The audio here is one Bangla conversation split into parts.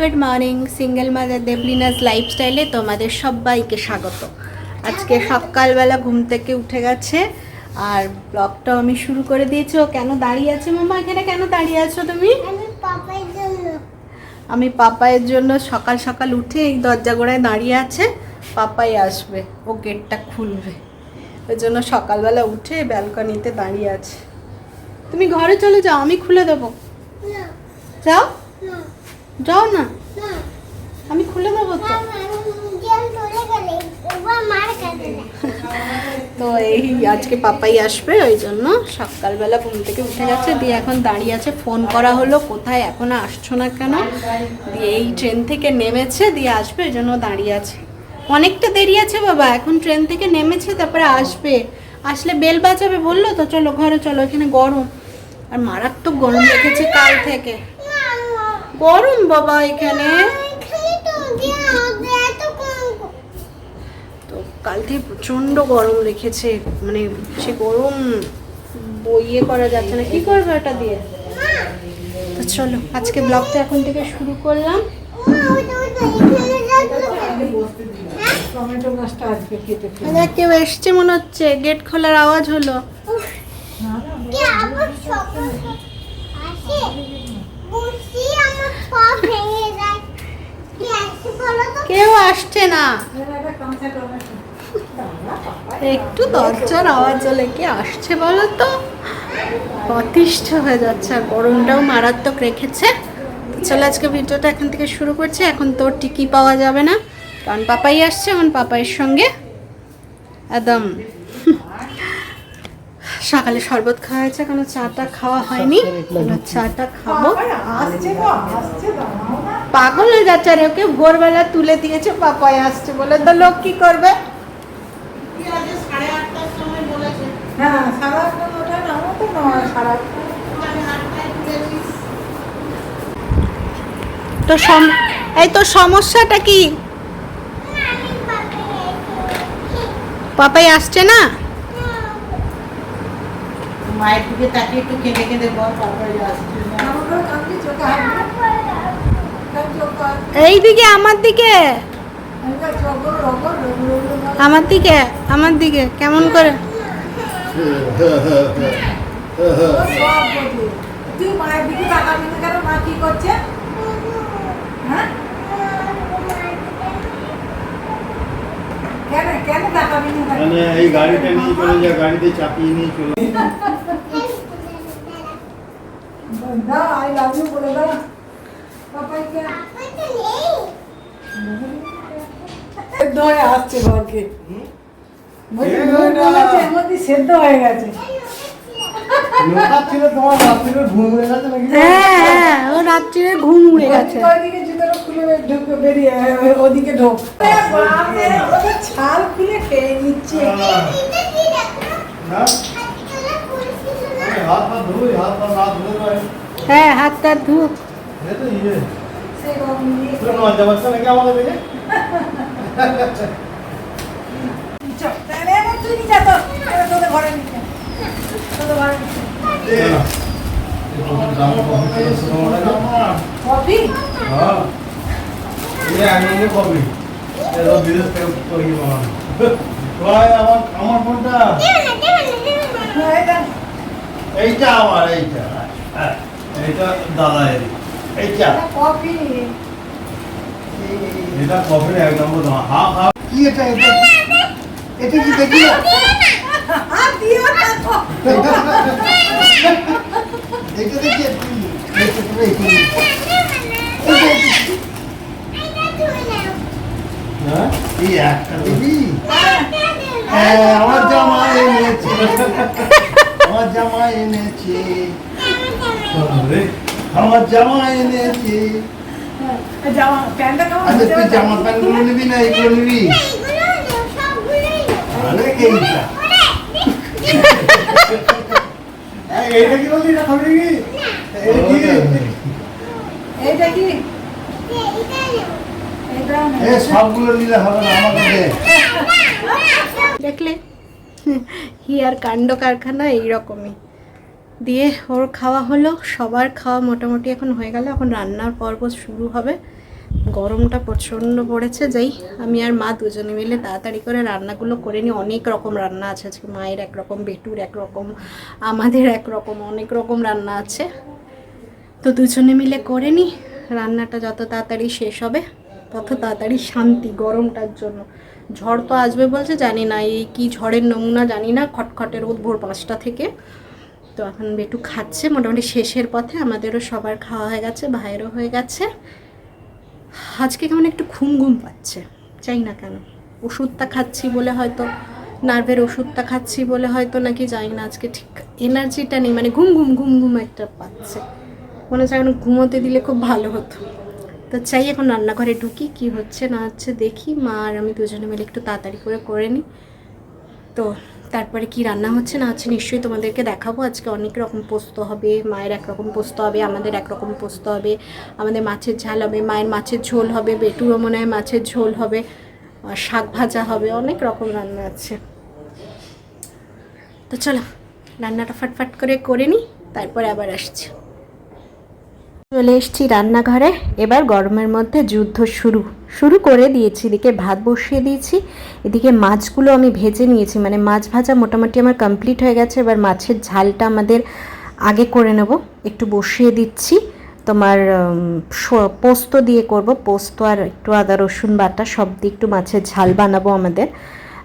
Good morning single mother Deblina's লাইফস্টাইলে তোমাদের সবাইকে স্বাগত। আজকে সকালবেলা ঘুম থেকে উঠে গেছে আর ব্লগটাও আমি শুরু করে দিয়েছি। ও কেন দাঁড়িয়ে আছে মামা? এখানে কেন দাঁড়িয়ে আছো তুমি? আমি পাপার জন্য। আমি পাপাইয়ের জন্য সকাল সকাল উঠে এই দরজা গোড়ায় দাঁড়িয়ে আছে পাপাই আসবে ও গেটটা খুলবে। ওই জন্য সকালবেলা উঠে ব্যালকনিতে দাঁড়িয়ে আছে। তুমি ঘরে চলে যাও আমি খুলে দেবো। যাও। যাও না। আমি খুলে দেবো তো। তো এই আজকে পাপাই আসবে ওই জন্য সকালবেলা ঘুম থেকে উঠে গেছে দিয়ে এখন দাঁড়িয়ে আছে ফোন করা হলো কোথায় এখন আসছো না কেন? দিয়ে এই ট্রেন থেকে নেমেছে দিয়ে আসবে ওই জন্য দাঁড়িয়ে আছে। অনেকটা দেরি আছে বাবা এখন ট্রেন থেকে নেমেছে তারপরে আসবে। আসলে বেল বাজাবে বলল তো চলো ঘরে চলো এখানে গরম। আর মারাত্মক গরম রেখেছে কাল থেকে। গরম বাবা এখানে। তো কাল থেকে প্রচণ্ড গরম রেখেছে মানে সে গরম বইয়ে করা যাচ্ছে না। কি করবে ওটা দিয়ে? চলো, আজকে ব্লগটা এখন থেকে শুরু করলাম। কেউ মনে হচ্ছে, গেট খোলার আওয়াজ হলো। কেউ আসছে না। একটা দরজার আওয়াজ হলে কি আসছে বলো তো? অতিষ্ঠ হয়ে যাচ্ছে আর গরমটাও মারাত্মক রেখেছে। চলো আজকে ভিডিওটা এখান থেকে শুরু করছি। এখন তোর টিকি পাওয়া যাবে না। কারণ পাপাই আসছে, এখন পাপাইয়ের সঙ্গে একদম সকালে শরবত খাওয়া হয়েছে কোনো চাটা খাওয়া হয়নি। চাটা খাব। পাগল হয়ে যাচ্ছে আর ওকে ভোরবেলা তুলে দিয়েছে পাপাই আসছে বলে তো লোক কি করবে? হ্যাঁ তো এই তো সমস্যাটা কি? পাপাই আসছে না? মায়ের দিকে তাকিয়ে একটু কেঁদে কেঁদে বল তারপরে কর এইদিকে আমার দিকে। আমার দিকে আমার দিকে কেমন করে? তুই মায়ের দিকে তাকাবি না কেন? মা কি করছে? হ্যাঁ কেন কেন তাকাবি না কেন? মানে এই গাড়িটা নিয়ে চলে যায় গাড়িতে চাপিয়ে নিয়ে চলে দাও আই লাভ ইউ বলে দাও। পাপাইকে। পাপাটা নেই সেদ্ধ হয়ে আসছে ঘরকে এর মধ্যে সেদ্ধ হয়ে গেছে। ছিল তোমার রাত্রিরে ঘুম উড়ে গেছে হ্যাঁ হ্যাঁ ও রাত্রিরে ঘুম উড়ে গেছে। ওদিকে ওইদিকে ঢুকে বেরিয়ে ওদিকে ঢোক। ছাল খুলে খেয়ে নিচ্ছে। হ্যাঁ হাত টাত ধুক তো ইয়ে। তোদের ঘরে। কফি? হ্যাঁ। আমার আমার ফোনটা। এইটা আমার এইটা। হ্যাঁ এইটা দাদা এইটা। এটা কফি। এটা এক নম্বর দাম। হা হা। কি এটা এটা? এটা কি দেখি। এটা দেখি এটা পুরো এখানে এটা ধুয়ে নাও হ্যাঁ এই একটা দিবি আমার জামা এনেছে আমার জামা এনেছে আমার জামা এনেছে আচ্ছা তুই জামা প্যান্টগুলো নিবি না এগুলো নিবি এইটা কি বললি না খাবি কি এইটা কি এইটা কি এইটা নাও এটা এ দেখলে? হিয়ার কাণ্ড কারখানা এইরকমই। দিয়ে ওর খাওয়া হলো, সবার খাওয়া মোটামুটি এখন হয়ে গেল, এখন রান্নার পর্ব শুরু হবে। গরমটা প্রচণ্ড পড়েছে, যাই, আমি আর মা দুজনে মিলে তাড়াতাড়ি করে রান্নাগুলো করে নিই। অনেক রকম রান্না আছে, আজকে মায়ের একরকম, বেটুর একরকম, আমাদের একরকম, অনেক রকম রান্না আছে। তো দুজনে মিলে করে নিই, রান্নাটা যত তাড়াতাড়ি শেষ হবে। তত তাড়াতাড়ি শান্তি, গরমটার জন্য। ঝড় তো আসবে বলছে, জানি না এই কি ঝড়ের নমুনা, জানি না, খটখটে রোদ ভোর পাঁচটা থেকে। তো এখন একটু খাচ্ছে, মোটামুটি শেষের পথে, আমাদেরও সবার খাওয়া হয়ে গেছে, ভাইয়েরও হয়ে গেছে। আজকে কেমন একটু ঘুম ঘুম পাচ্ছে, চাই না কেন। ওষুধটা খাচ্ছি বলে হয়তো, নার্ভের ওষুধটা খাচ্ছি বলে হয়তো নাকি জানি না, আজকে ঠিক এনার্জিটা নেই মানে ঘুম ঘুম ঘুম ঘুম একটা পাচ্ছে। মনে হচ্ছে এখন ঘুমোতে দিলে খুব ভালো হতো। তো চাই এখন রান্নাঘরে ঢুকি, কি হচ্ছে না হচ্ছে দেখি। মা আর আমি দুজনে মিলে একটু তাড়াতাড়ি করে করে নিই। তো তারপরে কি রান্না হচ্ছে না হচ্ছে নিশ্চয়ই তোমাদেরকে দেখাবো। আজকে অনেক রকম পোস্ত হবে, মায়ের একরকম পোস্ত হবে, আমাদের একরকম পোস্ত হবে, আমাদের মাছের ঝাল হবে, মায়ের মাছের ঝোল হবে, বেটুরও মনে হয় মাছের ঝোল হবে শাক ভাজা হবে, অনেক রকম রান্না আছে। তো চলো, রান্নাটা ফাটফাট করে করে নিই, তারপরে আবার আসছি। চলে এসেছি রান্নাঘরে। এবার গরমের মধ্যে যুদ্ধ শুরু। শুরু করে দিয়েছি, এদিকে ভাত বসিয়ে দিয়েছি, এদিকে মাছগুলো আমি ভেজে নিয়েছি। মানে মাছ ভাজা মোটামুটি আমার কমপ্লিট হয়ে গেছে। এবার মাছের ঝালটা আমাদের আগে করে নেব। একটু বসিয়ে দিচ্ছি। তোমার পোস্ত দিয়ে করব। পোস্ত আর একটু আদা, রসুন, বাটা সব দিয়ে একটু মাছের ঝাল বানাবো আমাদের।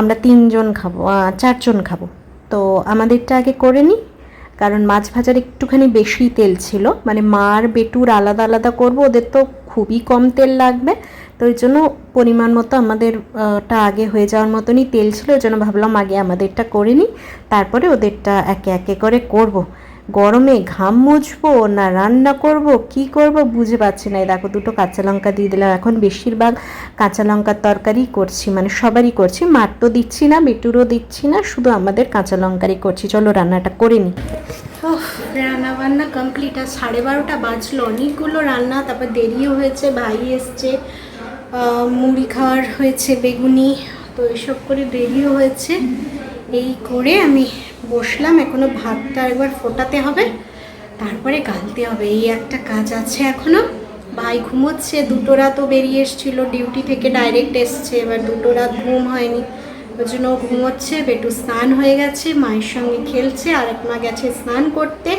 আমরা তিনজন খাব চারজন খাব। তো আমাদেরটা আগে করে নিই। কারণ মাছ ভাজার একটুখানি বেশি তেল ছিল। মানে মার, বেটুর আলাদা আলাদা করব, ওদের তো খুবই কম তেল লাগবে। তো ওই জন্য পরিমাণ মতো আমাদেরটা আগে হয়ে যাওয়ার মতনই তেল ছিল। ওই জন্য ভাবলাম আগে আমাদেরটা করে নিই। তারপরে ওদেরটা একে একে করে করব। গরমে ঘাম মুছবো না রান্না করব, কি করব বুঝে পাচ্ছি না। দেখো দুটো কাঁচা লঙ্কা দিয়ে দিলাম। এখন বেশিরভাগ কাঁচা লঙ্কার তরকারি করছি মানে সবারই করছি। মার তো দিচ্ছি না, বেটুরও দিচ্ছি না, শুধু আমাদের কাঁচা লঙ্কারই করছি। চলো রান্নাটা করে নিই রান্না বান্না কমপ্লিট আর সাড়ে বারোটা বাজলো, অনেকগুলো রান্না, তারপর দেরিও হয়েছে, ভাই এসছে মুড়ি খাওয়ার হয়েছে, বেগুনি, তো এসব করে দেরিও হয়েছে। এই করে আমি বসলাম, এখনও ভাতটা একবার ফোটাতে হবে। তারপরে গালতে হবে, এই একটা কাজ আছে এখনও। ভাই ঘুমোচ্ছে, দুটো রাতও বেরিয়ে এসছিল, ডিউটি থেকে ডাইরেক্ট এসছে, এবার দুটো রাত ঘুম হয়নি। ওই জন্য ঘুমোচ্ছে, বেটু স্নান হয়ে গেছে, মায়ের সঙ্গে খেলছে, আরেক মা গেছে স্নান করতে।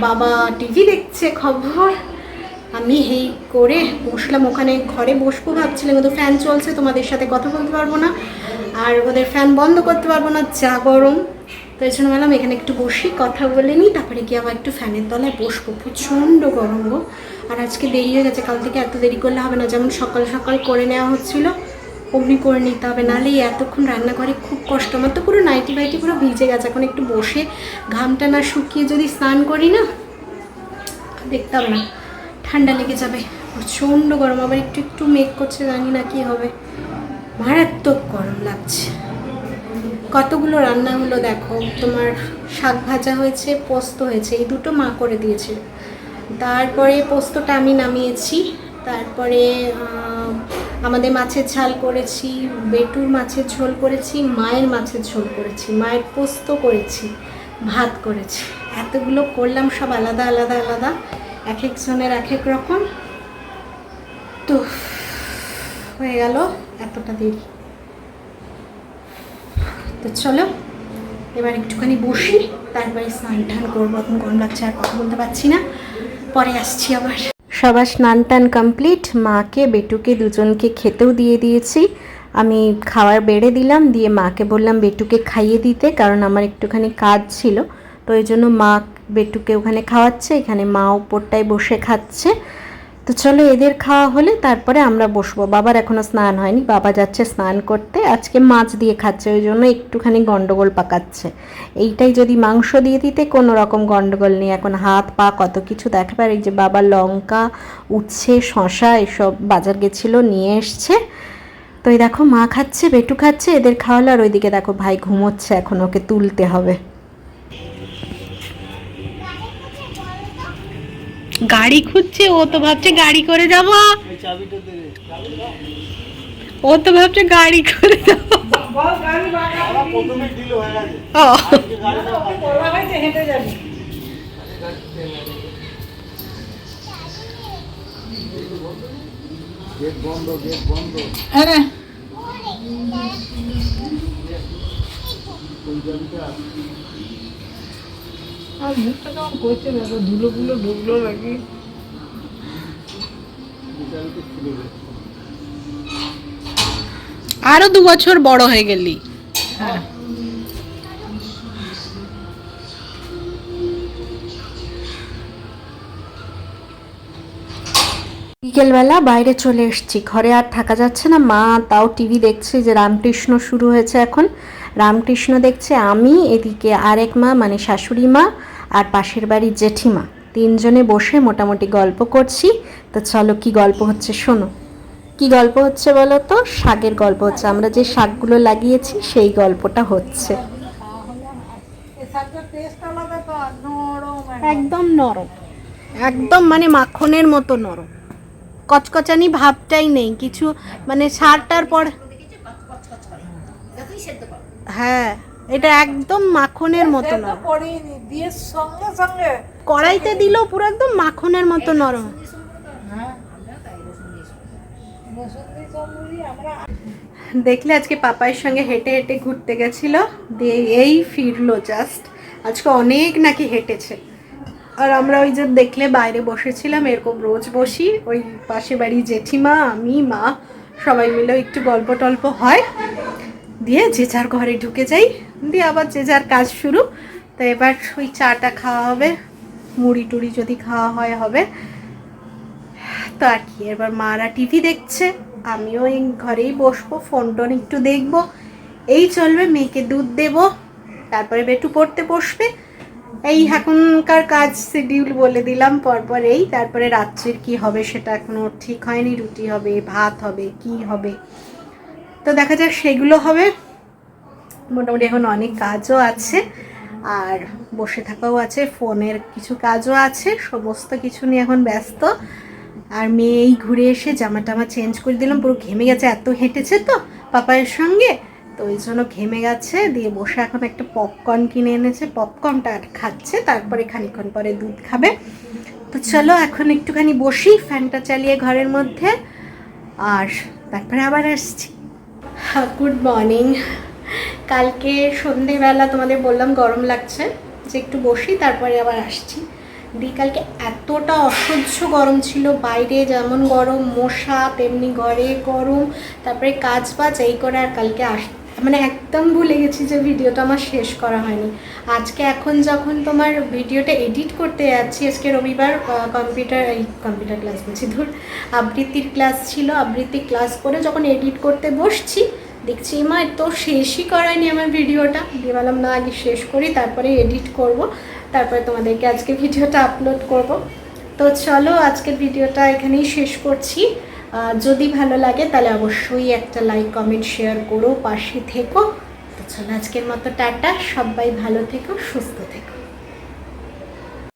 বাবা টিভি দেখছে খবর। আমি এই করে বসলাম, ওখানে ঘরে বসবো ভাবছিলাম, কিন্তু ফ্যান চলছে, তোমাদের সাথে কথা বলতে পারব না। আর ওদের ফ্যান বন্ধ করতে পারব না, যা গরম। তো এই জন্য বললাম, এখানে একটু বসি, কথা বলে নিই, তারপরে গিয়ে আবার একটু ফ্যানের তলায় বসবো। প্রচণ্ড গরম গো। আর আজকে দেরি হয়ে গেছে, কাল থেকে এত দেরি করলে হবে না। যেমন সকাল সকাল করে নেওয়া হচ্ছিল, অমনি করে নিতে হবে। নাহলে এতক্ষণ রান্না করে খুব কষ্ট। আমার তো পুরো নাইটি বাইটি পুরো ভিজে গেছে। এখন একটু বসে ঘামটা না শুকিয়ে যদি স্নান করি না, দেখতাম না, ঠান্ডা লেগে যাবে। প্রচণ্ড গরম। আবার একটু একটু মেঘ করছে, জানি না কি হবে। মারাত্মক গরম লাগছে। কতগুলো রান্না হলো দেখো? তোমার শাক ভাজা হয়েছে, পোস্ত হয়েছে, এই দুটো মা করে দিয়েছে। তারপরে পোস্তটা আমি নামিয়েছি, তারপরে আমাদের মাছের ঝাল করেছি, বেটুর মাছের ঝোল করেছি, মায়ের মাছের ঝোল করেছি, মায়ের পোস্ত করেছি, ভাত করেছি। এতগুলো করলাম, সব আলাদা আলাদা আলাদা, এক একজনের এক এক রকম। তো, হয়ে গেল, এতটা দেরি। তো চলো, এবার একটুখানি বসি, তারপরে স্নান টান করব। এখন গরম লাগছে, আর কথা বলতে পারছি না। পরে আসছি আবার। সবার স্নান টান কমপ্লিট, মাকে, বেটুকে দুজনকে খেতেও দিয়ে দিয়েছি। আমি খাওয়ার বেড়ে দিলাম, দিয়ে মাকে বললাম বেটুকে খাইয়ে দিতে, কারণ আমার একটুখানি কাজ ছিল। তো এই জন্য মা বেটুকে ওখানে খাওয়াচ্ছে, এখানে মা উপরটায় বসে খাচ্ছে। তো চলো এদের খাওয়া হলে তারপরে আমরা বসবো। বাবার এখনও স্নান হয়নি, বাবা যাচ্ছে স্নান করতে। আজকে মাছ দিয়ে খাচ্ছে, ওই জন্য একটুখানি গন্ডগোল পাকাচ্ছে। এইটাই যদি মাংস দিয়ে দিতে, কোনো রকম গন্ডগোল নেই। এখন হাত, পা কত কিছু আর এই যে বাবা লঙ্কা, উচ্ছে শশা এসব বাজার গেছিল, নিয়ে এসছে। তো এই দেখো মা খাচ্ছে, বেটু খাচ্ছে, এদের খাওয়ালো আর ওইদিকে দেখো ভাই ঘুমোচ্ছে, এখন ওকে তুলতে হবে। গাড়ি খুঁজছে ও তো ভাবছে গাড়ি করে যাব। ও তো ভাবছে গাড়ি করে যাব। আর মুখটা কেমন করছে দেখো ঢুকলো নাকি? আরও দু বছর বড় হয়ে গেলি। হ্যাঁ। বিকেলবেলা বাইরে চলে এসেছি। ঘরে আর থাকা যাচ্ছে না। মা তাও টিভি দেখছে যে রামকৃষ্ণ শুরু হয়েছে এখন। রামকৃষ্ণ দেখছে আমি এদিকে আরেক মা মানে শাশুড়ি মা আর পাশের বাড়ির জেঠিমা। তিনজনে বসে মোটামুটি গল্প করছি। তো চলো কি গল্প হচ্ছে শোনো। কি গল্প হচ্ছে বলো তো? শাকের গল্প হচ্ছে। আমরা যে শাকগুলো লাগিয়েছি সেই গল্পটা হচ্ছে। এই শাকটার টেস্ট আলাদা তো নরম একদম। নরম। একদম মানে মাখনের মতো নরম। কচকচানি ভাবটাই নেই। কিছু মানে সারটার পর হ্যাঁ। এটা একদম মাখনের মতো দিয়ে সঙ্গে সঙ্গে কড়াইতে দিলেও পুরো একদম মাখনের মতো নরম। হ্যাঁ দেখলে আজকে পাপাইয়ের সঙ্গে হেঁটে হেঁটে ঘুরতে গেছিল দিয়ে এই ফিরলো জাস্ট আজকে অনেক নাকি হেঁটেছে। আর আমরা ওই যে দেখলে বাইরে বসেছিলাম এরকম রোজ বসি ওই পাশে বাড়ি জেঠিমা আমি মা সবাই মিলে একটু গল্প টল্প হয়। দিয়ে যে যার ঘরে ঢুকে যাই দিয়ে আবার যে যার কাজ শুরু। তো এবার ওই চাটা খাওয়া হবে। মুড়ি টুড়ি যদি খাওয়া হয়, হবে। তো আর কি, এবার মারা টিভি দেখছে। আমিও এই ঘরেই বসবো ফোন টোন একটু দেখব। এই চলবে, মেয়েকে দুধ দেব। তারপরে বেটু পড়তে বসবে। এই এখনকার কাজ শিডিউল বলে দিলাম, পরপর এই। তারপরে রাত্রির কি হবে সেটা এখনও ঠিক হয়নি। রুটি হবে, ভাত হবে, কি হবে। তো দেখা যাক, সেগুলো হবে। মোটামুটি এখন অনেক কাজও আছে, আর বসে থাকাও আছে, ফোনের কিছু কাজও আছে, সমস্ত কিছু নিয়ে এখন ব্যস্ত। আর মেয়ে এই ঘুরে এসে জামা টামা চেঞ্জ করে দিলাম, পুরো ঘেমে গেছে, এত হেঁটেছে তো পাপায়ের সঙ্গে, তো ওই জন্য ঘেমে গেছে, দিয়ে বসে এখন একটা পপকর্ন কিনে এনেছে পপকর্নটা আর খাচ্ছে, তারপরে খানিক্ষণ পরে দুধ খাবে। তো চলো এখন একটুখানি বসি, ফ্যানটা চালিয়ে ঘরের মধ্যে, আর তারপরে আবার আসছি। Good morning. কালকে সন্ধেবেলা তোমাদের বললাম গরম লাগছে, যে একটু বসি, তারপরে আবার আসছি। দিয়ে কালকে এতটা অসহ্য গরম ছিল, বাইরে যেমন গরম, মশা, তেমনি ঘরে গরম, তারপরে কাজ বাজ এই করে আর কালকে আস মানে একদম ভুলে গেছি যে ভিডিওটা আমার শেষ করা হয়নি। আজকে এখন যখন তোমার ভিডিওটা এডিট করতে যাচ্ছি, আজকে রবিবার কম্পিউটার এই কম্পিউটার ক্লাস বলছি, ধর, আবৃত্তির ক্লাস ছিল আবৃত্তি ক্লাস করে যখন এডিট করতে বসছি দেখছি, মা তো শেষই করায়নি আমার ভিডিওটা। দিয়ে বললাম, না, আগে শেষ করি, তারপরে এডিট করব, তারপরে তোমাদেরকে আজকে ভিডিওটা আপলোড করব। তো চলো, আজকের ভিডিওটা এখানেই শেষ করছি। যদি ভালো লাগে, তাহলে অবশ্যই একটা লাইক কমেন্ট শেয়ার করো, পাশে থেকো। তো চলো, আজকের মতো টাটা। সবাই ভালো থেকো, সুস্থ থেকো।